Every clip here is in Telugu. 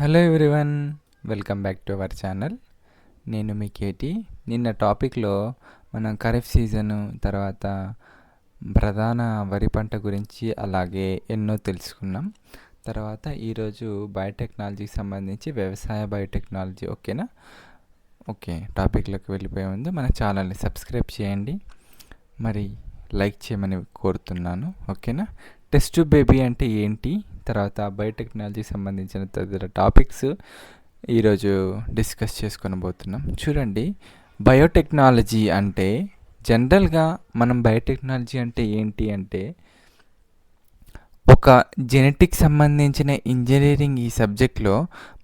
Hello everyone welcome back to our channel నేను మీ కేటీ నిన్న టాపిక్లో మనం ఖరీఫ్ సీజను తర్వాత ప్రధాన వరి పంట గురించి అలాగే ఎన్నో తెలుసుకున్నాం. తర్వాత ఈరోజు బయోటెక్నాలజీకి సంబంధించి వ్యవసాయ బయోటెక్నాలజీ ఓకేనా ఓకే టాపిక్లోకి వెళ్ళిపోయే ముందు మన ఛానల్ని సబ్స్క్రైబ్ చేయండి. మరి లైక్ చేయమని కోరుతున్నాను ఓకేనా టెస్ట్ బేబీ అంటే ఏంటి? తర్వాత బయోటెక్నాలజీకి సంబంధించిన తదితర టాపిక్స్ ఈరోజు డిస్కస్ చేసుకొని పోతున్నాం చూడండి బయోటెక్నాలజీ అంటే జనరల్గా మనం బయోటెక్నాలజీ అంటే ఏంటి అంటే ఒక జెనెటిక్ సంబంధించిన ఇంజనీరింగ్ ఈ సబ్జెక్ట్లో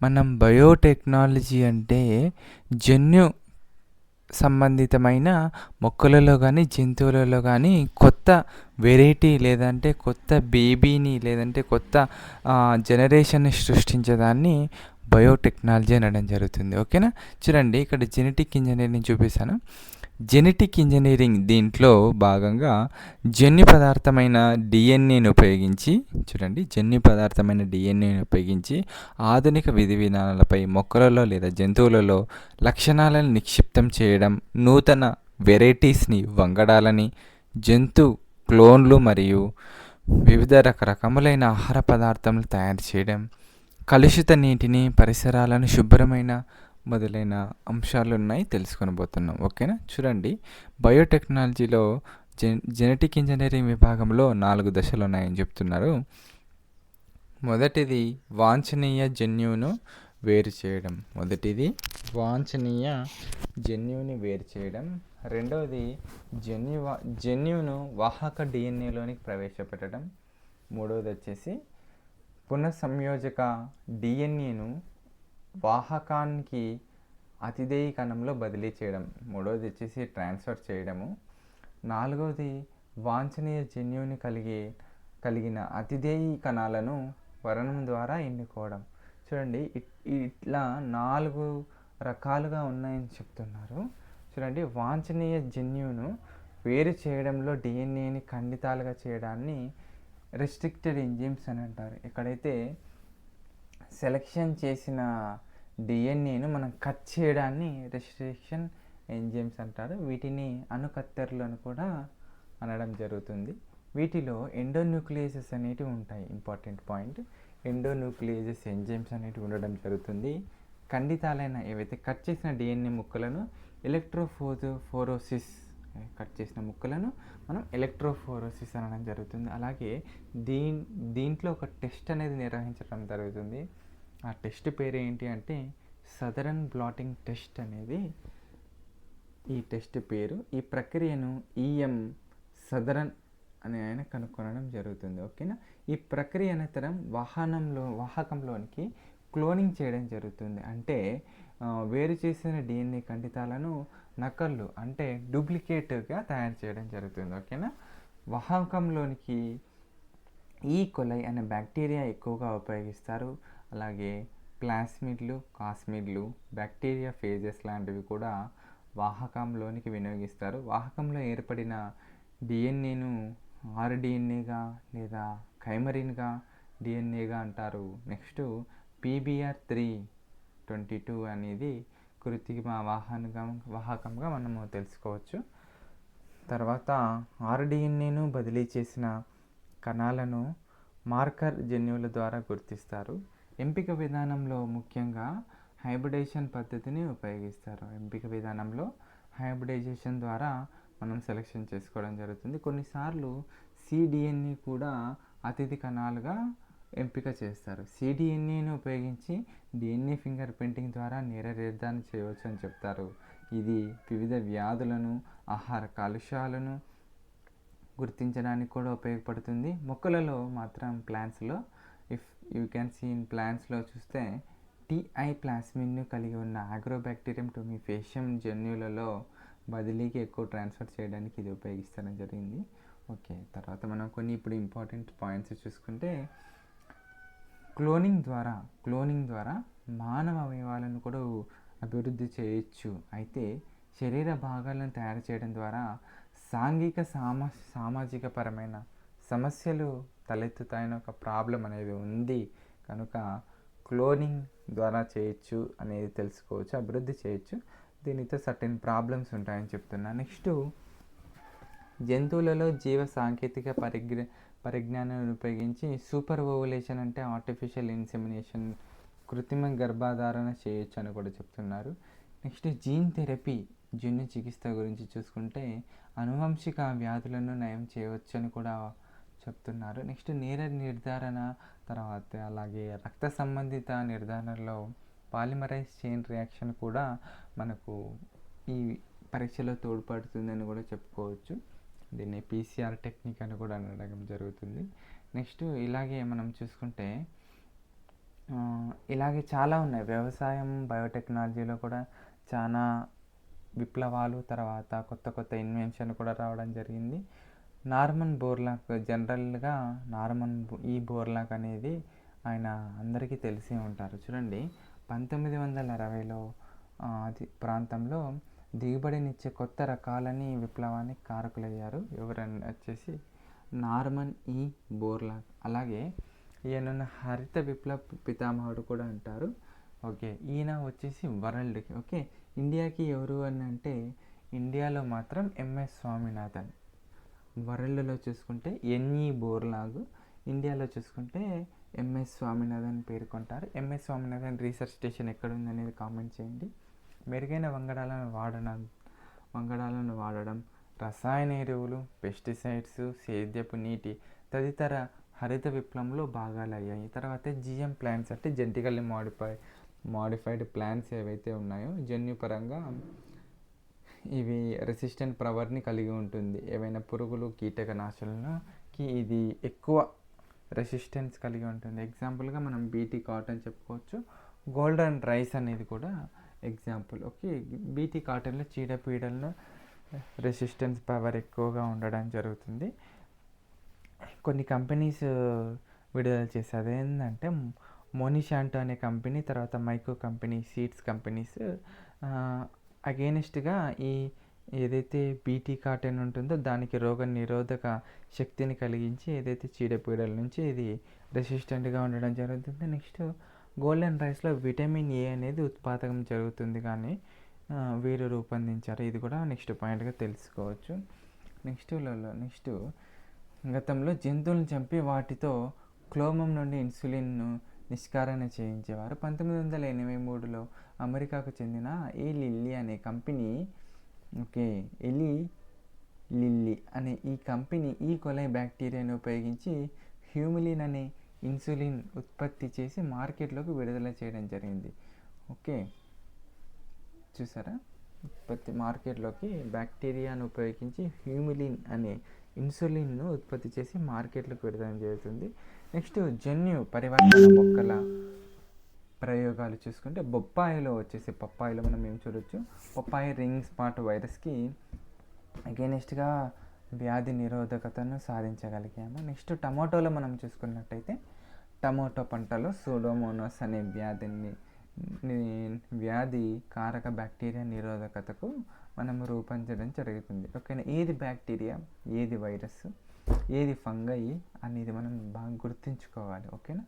మనం బయోటెక్నాలజీ అంటే జన్యు సంబంధితమైన మొక్కలలో కానీ జంతువులలో కానీ కొత్త కొత్త వెరైటీ లేదంటే కొత్త బేబీని లేదంటే కొత్త జనరేషన్ని సృష్టించేదాన్ని బయోటెక్నాలజీ అనడం జరుగుతుంది. ఓకేనా? చూడండి ఇక్కడ జెనెటిక్ ఇంజనీరింగ్ చూపిస్తాను. జెనెటిక్ ఇంజనీరింగ్ దీంట్లో భాగంగా జన్యు పదార్థమైన డిఎన్ఏని ఉపయోగించి చూడండి జన్యు పదార్థమైన డిఎన్ఏని ఉపయోగించి ఆధునిక విధి విధానాలపై మొక్కలలో లేదా జంతువులలో లక్షణాలను నిక్షిప్తం చేయడం నూతన వెరైటీస్ని వంగడాలని జంతు క్లోన్లు మరియు వివిధ రకరకములైన ఆహార పదార్థములు తయారు చేయడం కలుషిత నీటిని పరిసరాలను శుభ్రమైన మొదలైన అంశాలు ఉన్నాయి తెలుసుకొని పోతున్నాం ఓకేనా? చూడండి. బయోటెక్నాలజీలో జె జెనెటిక్ ఇంజనీరింగ్ విభాగంలో నాలుగు దశలు ఉన్నాయని చెప్తున్నారు. మొదటిది వాంఛనీయ జన్యువును వేరు చేయడం. మొదటిది వాంఛనీయ జన్యువుని వేరు చేయడం. రెండవది జన్యు జన్యువును వాహక డిఎన్ఏలోనికి ప్రవేశపెట్టడం. మూడవది వచ్చేసి పునఃసంయోజక డిఎన్ఏను వాహకానికి అతిదేయ కణంలో బదిలీ చేయడం. మూడవది వచ్చేసి ట్రాన్స్ఫర్ చేయడము. నాలుగవది వాంఛనీయ జన్యువుని కలిగి కలిగిన అతిదేయ కణాలను వరణం ద్వారా ఎన్నుకోవడం. చూడండి ఇట్లా నాలుగు రకాలుగా ఉన్నాయని చెప్తున్నారు. చూడండి వాంఛనీయ జన్యువును వేరు చేయడంలో డిఎన్ఏని ఖండితాలుగా చేయడాన్ని రెస్ట్రిక్టెడ్ ఎంజిమ్స్ అని అంటారు. ఎక్కడైతే సెలెక్షన్ చేసిన డిఎన్ఏను మనం కట్ చేయడాన్ని రెస్ట్రిక్షన్ ఎంజిమ్స్ అంటారు. వీటిని అణుకత్తెరలు అని కూడా అనడం జరుగుతుంది. వీటిలో ఎండోన్యూక్లియసెస్ అనేటివి ఉంటాయి. Important point. ఎండోన్యూక్లియేజెస్ ఎంజైమ్స్ అనేటివి ఉండడం జరుగుతుంది. ఖండితాలైన ఏవైతే కట్ చేసిన డిఎన్ఏ ముక్కలను ఎలక్ట్రోఫోజో ఫోరోసిస్ కట్ చేసిన ముక్కలను మనం ఎలక్ట్రోఫోరోసిస్ అనడం జరుగుతుంది. అలాగే దీన్ దీంట్లో ఒక టెస్ట్ అనేది నిర్వహించడం జరుగుతుంది. ఆ టెస్ట్ పేరు ఏంటి అంటే సదరన్ బ్లాటింగ్ టెస్ట్ అనేది. ఈ టెస్ట్ పేరు ఈ ప్రక్రియను ఈఎం సదరన్ అని ఆయన కనుక్కొనడం జరుగుతుంది. ఓకేనా? ఈ ప్రక్రియ అనంతరం వాహనంలో వాహకంలోనికి క్లోనింగ్ చేయడం జరుగుతుంది. అంటే వేరు చేసిన డిఎన్ఏ ఖండితాలను నకళ్ళు అంటే డూప్లికేట్గా తయారు చేయడం జరుగుతుంది. ఓకేనా? వాహకంలోనికి ఈ కొలై అనే బ్యాక్టీరియా ఎక్కువగా ఉపయోగిస్తారు. అలాగే ప్లాస్మిడ్లు కాస్మిడ్లు బ్యాక్టీరియా ఫేజెస్ లాంటివి కూడా వాహకంలోనికి వినియోగిస్తారు. వాహకంలో ఏర్పడిన డిఎన్ఏను ఆర్డిఎన్ఏగా లేదా కైమరిన్గా డిఎన్ఏగా అంటారు. Next PBR three twenty two అనేది కృత్రిమ వాహనంగా వాహకంగా మనము తెలుసుకోవచ్చు. తర్వాత ఆర్డిఎన్ఏను బదిలీ చేసిన కణాలను మార్కర్ జన్యువుల ద్వారా గుర్తిస్తారు. ఎంపిక విధానంలో ముఖ్యంగా హైబ్రిడేషన్ పద్ధతిని ఉపయోగిస్తారు. ఎంపిక విధానంలో హైబ్రిడైజేషన్ ద్వారా మనం సెలెక్షన్ చేసుకోవడం జరుగుతుంది. కొన్నిసార్లు సిడిఎన్ఏ కూడా అతిథి కణాలుగా ఎంపిక చేస్తారు. సిడిఎన్ఏను ఉపయోగించి డిఎన్ఏ ఫింగర్ ప్రింటింగ్ ద్వారా నేర నిర్ధారణ చేయవచ్చు అని చెప్తారు. ఇది వివిధ వ్యాధులను ఆహార కాలుష్యాలను గుర్తించడానికి కూడా ఉపయోగపడుతుంది. మొక్కలలో మాత్రం ప్లాంట్స్లో if you can see in ప్లాంట్స్లో చూస్తే టిఐ ప్లాస్మిన్ను కలిగి ఉన్న ఆగ్రోబ్యాక్టీరియం టొమిఫేషియం జన్యులలో బదిలీకి ఎక్కువ ట్రాన్స్ఫర్ చేయడానికి ఇది ఉపయోగిస్తారని జరిగింది. ఓకే తర్వాత మనం కొన్ని ఇప్పుడు ఇంపార్టెంట్ పాయింట్స్ చూసుకుంటే క్లోనింగ్ ద్వారా క్లోనింగ్ ద్వారా మానవ అవయవాలను కూడా అభివృద్ధి చేయొచ్చు. అయితే శరీర భాగాలను తయారు చేయడం ద్వారా సాంఘిక సామా సామాజిక పరమైన సమస్యలు తలెత్తుతాయని ఒక ప్రాబ్లం అనేది ఉంది. కనుక క్లోనింగ్ ద్వారా చేయొచ్చు అనేది తెలుసుకోవచ్చు అభివృద్ధి చేయొచ్చు. దీనితో సర్టెన్ ప్రాబ్లమ్స్ ఉంటాయని చెప్తున్నా. నెక్స్ట్ జంతువులలో జీవ సాంకేతిక పరిజ్ఞ పరిజ్ఞానాన్ని ఉపయోగించి సూపర్ ఓవులేషన్ అంటే ఆర్టిఫిషియల్ ఇన్సెమినేషన్ కృత్రిమ గర్భధారణ చేయొచ్చు అని కూడా చెప్తున్నారు. నెక్స్ట్ జీన్ థెరపీ జన్యు చికిత్స గురించి చూసుకుంటే అనువంశిక వ్యాధులను నయం చేయవచ్చు అని కూడా చెప్తున్నారు. నెక్స్ట్ నేర నిర్ధారణ తర్వాత అలాగే రక్త సంబంధిత నిర్ధారణలో పాలిమరైజ్ చైన్ రియాక్షన్ కూడా మనకు ఈ పరీక్షలో తోడ్పడుతుందని కూడా చెప్పుకోవచ్చు. దీన్ని పీసీఆర్ టెక్నిక్ అని కూడా అనడం జరుగుతుంది. నెక్స్ట్ ఇలాగే మనం చూసుకుంటే ఇలాగే చాలా ఉన్నాయి. వ్యవసాయం బయోటెక్నాలజీలో కూడా చాలా విప్లవాలు తర్వాత కొత్త కొత్త ఇన్వెన్షన్ కూడా రావడం జరిగింది. నార్మన్ బోర్లాక్ జనరల్గా నార్మన్ బో- ఈ బోర్లాక్ అనేది ఆయన అందరికీ తెలిసే ఉంటారు. చూడండి పంతొమ్మిది వందల అరవైలో అది ప్రాంతంలో దిగుబడినిచ్చే కొత్త రకాలని విప్లవానికి కారకులయ్యారు. ఎవరన్నా వచ్చేసి నార్మన్ ఈ బోర్లాగ్ అలాగే ఈయన హరిత విప్లవ పితామహుడు కూడా అంటారు. ఓకే ఈయన వచ్చేసి వరల్డ్కి. ఓకే ఇండియాకి ఎవరు అని అంటే ఇండియాలో మాత్రం ఎంఎస్ స్వామినాథన్. వరల్డ్లో చూసుకుంటే ఎన్ఈ బోర్లాగ్. ఇండియాలో చూసుకుంటే ఎంఎస్ స్వామినాథన్ పేర్కొంటారు ఎంఎస్ స్వామినాథన్ రీసెర్చ్ స్టేషన్ ఎక్కడ ఉందనేది కామెంట్ చేయండి. మెరుగైన వంగడాలను వాడడం వంగడాలను వాడడం రసాయన ఎరువులు పెస్టిసైడ్స్ సేద్యపు నీటి తదితర హరిత విప్లవంలో భాగాలు అయ్యాయి తర్వాత జిఎం ప్లాంట్స్ అంటే జెంటికల్లీ మాడిఫై మాడిఫైడ్ ప్లాంట్స్ ఏవైతే ఉన్నాయో జన్యుపరంగా ఇవి రెసిస్టెంట్ పవర్ని కలిగి ఉంటుంది. ఏవైనా పురుగులు కీటకనాశులకి ఇది ఎక్కువ రెసిస్టెన్స్ కలిగి ఉంటుంది. ఎగ్జాంపుల్గా మనం బీటీ కాటన్ చెప్పుకోవచ్చు. గోల్డెన్ రైస్ అనేది కూడా ఎగ్జాంపుల్ ఓకే బీటీ కాటన్లో చీడపీడలను రెసిస్టెన్స్ పవర్ ఎక్కువగా ఉండడం జరుగుతుంది. కొన్ని కంపెనీస్ uh, విడుదల చేశాయి అదేంటంటే మోనిషాంటో అనే కంపెనీ తర్వాత మైకో కంపెనీ సీడ్స్ కంపెనీస్ అగేనిస్ట్గా ఈ ఏదైతే బీటీ కాటన్ ఉంటుందో దానికి రోగ నిరోధక శక్తిని కలిగించి ఏదైతే చీడపీడల నుంచి ఇది రెసిస్టెంట్గా ఉండడం జరుగుతుంది. నెక్స్ట్ గోల్డెన్ రైస్లో విటమిన్ ఏ అనేది ఉత్పాదకం జరుగుతుంది కానీ వీరు రూపొందించారు. ఇది కూడా నెక్స్ట్ పాయింట్గా తెలుసుకోవచ్చు. నెక్స్ట్ నెక్స్ట్ గతంలో జంతువులను చంపి వాటితో క్లోమం నుండి ఇన్సులిన్ను నిష్కారణ చేయించేవారు. పంతొమ్మిది వందల ఎనభై మూడులో అమెరికాకు చెందిన ఏ లిల్లీ అనే కంపెనీ ఓకే ఎలి లిల్లీ అనే ఈ కంపెనీ ఈ కొలై బ్యాక్టీరియాను ఉపయోగించి హ్యూమిలిన్ అనే ఇన్సులిన్ ఉత్పత్తి చేసి మార్కెట్లోకి విడుదల చేయడం జరిగింది. ఓకే. చూసారా? ఉత్పత్తి మార్కెట్లోకి బ్యాక్టీరియాను ఉపయోగించి హ్యూమిలిన్ అనే ఇన్సులిన్ను ఉత్పత్తి చేసి మార్కెట్లోకి విడుదల జరుగుతుంది. నెక్స్ట్ జన్యు పరివర్తన మొక్కల ప్రయోగాలు చూసుకుంటే బొప్పాయిలో వచ్చేసి పప్పాయిలో మనం ఏం చూడొచ్చు? బొప్పాయి రింగ్ స్పాట్ వైరస్కి అగేనెస్ట్గా వ్యాధి నిరోధకతను సాధించగలిగాము. నెక్స్ట్ టమాటోలో మనం చూసుకున్నట్టయితే టమాటో పంటలో సూడోమోనోస్ అనే వ్యాధిని వ్యాధి కారక బ్యాక్టీరియా నిరోధకతకు మనం రూపొందించడం జరుగుతుంది. ఓకేనా? ఏది బ్యాక్టీరియా? ఏది వైరస్? ఏది ఫంగై అనేది మనం బాగా గుర్తుంచుకోవాలి. ఓకేనా?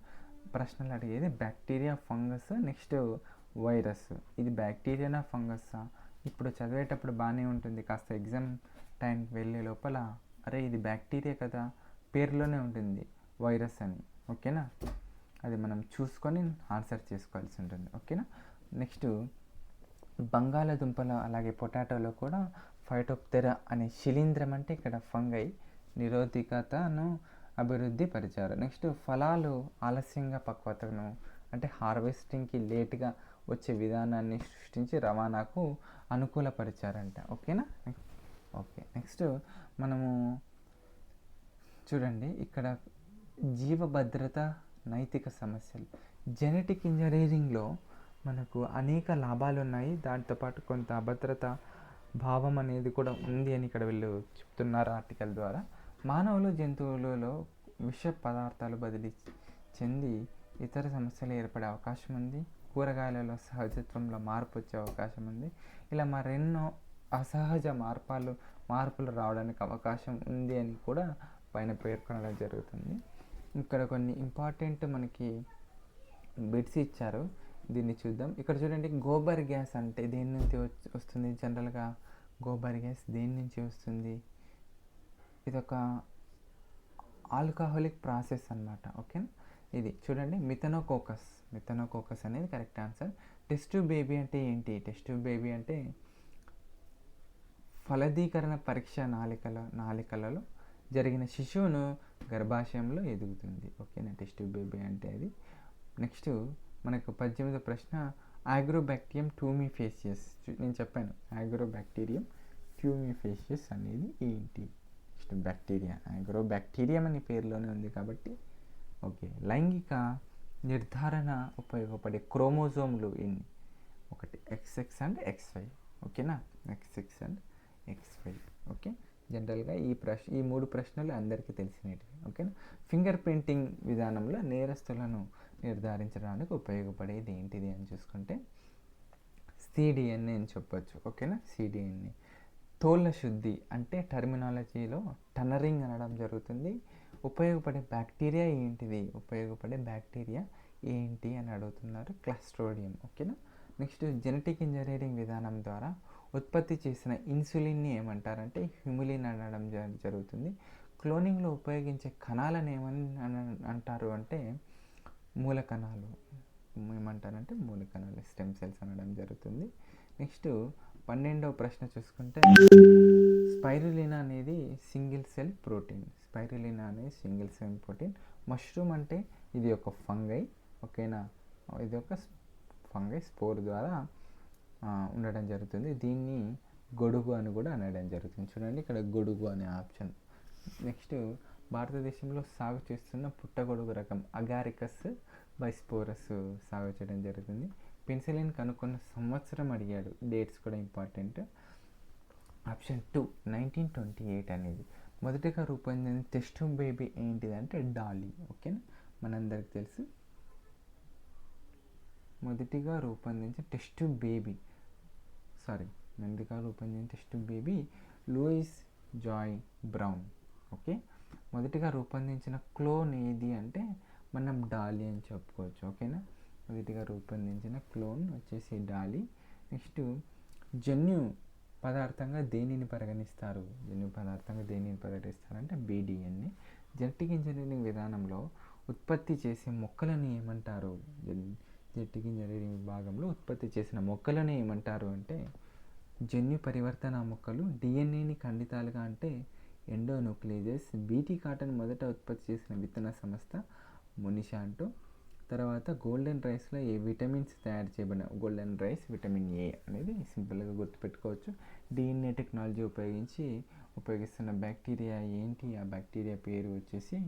ప్రశ్నలు అడిగేది బ్యాక్టీరియా ఫంగస్ నెక్స్ట్ వైరస్. ఇది బ్యాక్టీరియానా ఫంగస్సా ఇప్పుడు చదివేటప్పుడు బాగానే ఉంటుంది. కాస్త ఎగ్జామ్ టైం వెళ్ళే లోపల అరే ఇది బ్యాక్టీరియా కదా? పేరులోనే ఉంటుంది. వైరస్ అని. ఓకేనా? అది మనం చూసుకొని ఆన్సర్ చేసుకోవాల్సి ఉంటుంది. ఓకేనా? నెక్స్ట్ బంగాళదుంపలో అలాగే పొటాటోలో కూడా ఫైటోప్తెరా అనే శిలీంద్రం అంటే ఇక్కడ ఫంగై నిరోధికతను అభివృద్ధి పరిచారు. నెక్స్ట్ ఫలాలు ఆలస్యంగా పక్వతను అంటే హార్వెస్టింగ్కి లేట్గా వచ్చే విధానాన్ని సృష్టించి రవాణాకు అనుకూలపరిచారంట. ఓకేనా? ఓకే. నెక్స్ట్ మనము చూడండి. ఇక్కడ జీవ భద్రత నైతిక సమస్యలు. జెనెటిక్ ఇంజనీరింగ్లో మనకు అనేక లాభాలు ఉన్నాయి. దాంతోపాటు కొంత అభద్రత భావం అనేది కూడా ఉంది అని ఇక్కడ వీళ్ళు చెప్తున్నారు ఆర్టికల్ ద్వారా. మానవులు జంతువులలో విష పదార్థాలు బదిలీ చెంది ఇతర సమస్యలు ఏర్పడే అవకాశం ఉంది. కూరగాయలలో సహజత్వంలో మార్పు వచ్చే అవకాశం ఉంది. ఇలా మరెన్నో అసహజ మార్పాలు మార్పులు రావడానికి అవకాశం ఉంది అని కూడా పైన పేర్కొనడం జరుగుతుంది. ఇక్కడ కొన్ని ఇంపార్టెంట్ మనకి బిట్స్ ఇచ్చారు. దీన్ని చూద్దాం. ఇక్కడ చూడండి గోబర్ గ్యాస్ అంటే దేని నుంచి వస్తుంది? జనరల్గా గోబర్ గ్యాస్ దేని నుంచి వస్తుంది? ఇది ఒక ఆల్కహాలిక్ ప్రాసెస్ అన్నమాట ఓకేనా ఇది చూడండి మిథనోకోకస్. మిథనోకోకస్ అనేది కరెక్ట్ ఆన్సర్. టెస్ట్ బేబీ అంటే ఏంటి? టెస్ట్ బేబీ అంటే ఫలదీకరణ పరీక్ష నాలికల నాలికలలో జరిగిన శిశువును గర్భాశయంలో ఎదుగుతుంది. ఓకేనా టెస్ట్ బేబీ అంటే అది. నెక్స్ట్ మనకు పద్దెనిమిదో ప్రశ్న ఆగ్రోబ్యాక్టీరియం ట్యూమిఫేసియస్ నేను చెప్పాను ఆగ్రోబ్యాక్టీరియం ట్యూమిఫేసియస్ అనేది ఏంటి? నెక్స్ట్ బ్యాక్టీరియా ఆగ్రోబ్యాక్టీరియం అనే పేరులోనే ఉంది కాబట్టి ఓకే. లైంగిక నిర్ధారణ ఉపయోగపడే క్రోమోజోమ్లు ఎన్ని? ఒకటి ఎక్స్ఎక్స్ అండ్ ఎక్స్వై ఓకేనా? XX and XY okay? జనరల్గా ఈ ప్రశ్న ఈ మూడు ప్రశ్నలు అందరికీ తెలిసినవి ఓకేనా? ఫింగర్ ప్రింటింగ్ విధానంలో నేరస్తులను నిర్ధారించడానికి ఉపయోగపడేది ఏంటిది అని చూసుకుంటే సిడిఎన్ఏ అని చెప్పొచ్చు ఓకేనా? సిడిఎన్ఏ. తోళ్ళ శుద్ధి అంటే టర్మినాలజీలో టనరింగ్ అనడం జరుగుతుంది. ఉపయోగపడే బ్యాక్టీరియా ఏంటిది? ఉపయోగపడే బ్యాక్టీరియా ఏంటి అని అడుగుతున్నారు క్లస్ట్రోడియం ఓకేనా? నెక్స్ట్ జెనెటిక్ ఇంజనీరింగ్ విధానం ద్వారా ఉత్పత్తి చేసిన ఇన్సులిన్ని ఏమంటారంటే హ్యూమిలిన్ అనడం జ- జరుగుతుంది. క్లోనింగ్లో ఉపయోగించే కణాలను ఏమని అన- అంటారు అంటే మూల కణాలు. ఏమంటారంటే మూల కణాలు స్టెమ్ సెల్స్ అనడం జరుగుతుంది. నెక్స్ట్ పన్నెండవ ప్రశ్న చూసుకుంటే స్పైరులినా అనేది సింగిల్ సెల్ ప్రోటీన్. స్పైరులినా అనేది సింగిల్ సెల్ ప్రోటీన్. మష్రూమ్ అంటే ఇది ఒక ఫంగై ఓకేనా? ఇది ఒక ఫంగై స్పోర్ ద్వారా ఉండడం జరుగుతుంది. దీన్ని గొడుగు అని కూడా అనడం జరుగుతుంది. చూడండి ఇక్కడ గొడుగు అనే ఆప్షన్. నెక్స్ట్ భారతదేశంలో సాగు చేస్తున్న పుట్టగొడుగు రకం అగారికస్ బైస్పోరస్ సాగు చేయడం జరుగుతుంది. పెన్సిలిన్ కనుక్కున్న సంవత్సరం అడిగాడు. డేట్స్ కూడా important. Option two nineteen twenty eight అనేది. మొదటిగా రూపొందిన టెస్ట్ బేబీ ఏంటిదంటే డాలీ ఓకేనా? మనందరికి తెలుసు. మొదటిగా రూపొందించిన టెస్ట్ బేబీ సారీ మొదటిగా రూపొందించిన baby Louise Joy Brown okay మొదటిగా రూపొందించిన క్లోన్ ఏది అంటే మనం డాలీ అని చెప్పుకోవచ్చు. ఓకేనా మొదటిగా రూపొందించిన క్లోన్ వచ్చేసి డాలీ. నెక్స్ట్ జన్యు పదార్థంగా దేనిని పరిగణిస్తారు? జన్యు పదార్థంగా దేనిని పరిగణిస్తారు అంటే బీడిఎన్ఏ జెనెటిక్ ఇంజనీరింగ్ విధానంలో ఉత్పత్తి చేసే మొక్కలను ఏమంటారు? జెన్- జెనెటిక్ ఇంజనీరింగ్ విభాగంలో ఉత్పత్తి చేసిన మొక్కలను ఏమంటారు అంటే జన్యు పరివర్తన మొక్కలు డిఎన్ఏని ఖండితాలుగా అంటే ఎండోన్యూక్లియస్ బీటీ కాటన్ మొదట ఉత్పత్తి చేసిన విత్తన సంస్థ మునిషాంటో తర్వాత గోల్డెన్ రైస్లో ఏ విటమిన్స్ తయారు చేయబడిన గోల్డెన్ రైస్ విటమిన్ ఏ అనేది సింపుల్గా గుర్తుపెట్టుకోవచ్చు. డిఎన్ఏ టెక్నాలజీ ఉపయోగించి ఉపయోగిస్తున్న బ్యాక్టీరియా ఏంటి? ఆ బ్యాక్టీరియా పేరు వచ్చేసి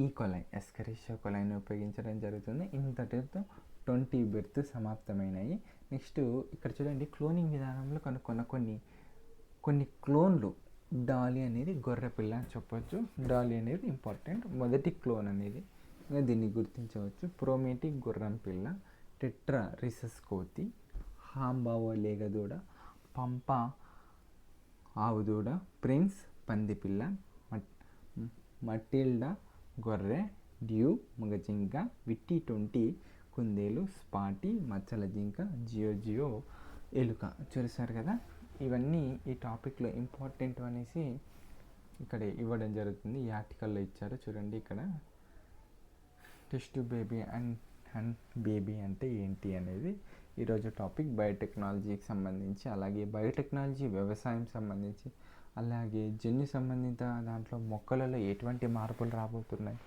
ఈ కొలైన్ ఎస్కరిషియా కొలైన్ ఉపయోగించడం జరుగుతుంది. ఇంతటితో ట్వంటీ బెర్త్ సమాప్తమైనాయి. నెక్స్ట్ ఇక్కడ చూడండి క్లోనింగ్ విధానంలో కనుక్కున్న కొన్ని కొన్ని క్లోన్లు డాలీ అనేది గొర్రె పిల్ల అని చెప్పొచ్చు. డాలీ అనేది ఇంపార్టెంట్ మొదటి క్లోన్ అనేది దీన్ని గుర్తించవచ్చు. ప్రోమేటిక్ గుర్రం పిల్ల. టెట్రా రిసస్ కోతి. హాంబావో లేగదూడ పంప ఆవుదూడ ప్రిన్స్ పందిపిల్ల మట్ మటిల్డా గొర్రె డ్యూ మగ జింక విట్టి ట్వంటీ కుందేలు స్పాటి మచ్చల జింక జియో జియో ఎలుక. చూసారు కదా? ఇవన్నీ ఈ టాపిక్లో ఇంపార్టెంట్ అనేసి ఇక్కడ ఇవ్వడం జరుగుతుంది. ఈ ఆర్టికల్లో ఇచ్చారు. చూడండి ఇక్కడ. Test baby and and baby అంటే ఏంటి అనేది ఈరోజు టాపిక్ బయోటెక్నాలజీకి సంబంధించి అలాగే బయోటెక్నాలజీ వ్యవసాయం సంబంధించి అలాగే జన్యు సంబంధిత దాంట్లో మొక్కలలో ఎటువంటి మార్పులు రాబోతున్నాయి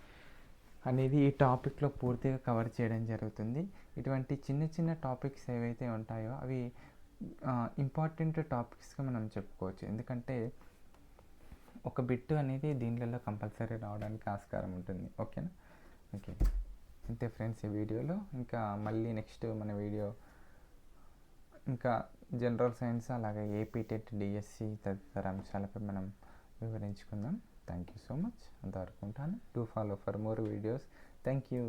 అనేది ఈ టాపిక్లో పూర్తిగా కవర్ చేయడం జరుగుతుంది. ఇటువంటి చిన్న చిన్న టాపిక్స్ ఏవైతే ఉంటాయో అవి ఇంపార్టెంట్ టాపిక్స్గా మనం చెప్పుకోవచ్చు. ఎందుకంటే ఒక బిట్ అనేది దీనిలలో కంపల్సరీ రావడానికి ఆస్కారం ఉంటుంది. ఓకేనా? ఓకే. అంతే ఫ్రెండ్స్ ఈ వీడియోలో. ఇంకా మళ్ళీ నెక్స్ట్ మన వీడియో ఇంకా జనరల్ సైన్స్ అలాగే ఏపీటెట్ డిఎస్సి తదితర అంశాలపై మనం వివరించుకుందాం. Thank you so much. అంతవరకు ఉంటాను. Do follow for more videos thank you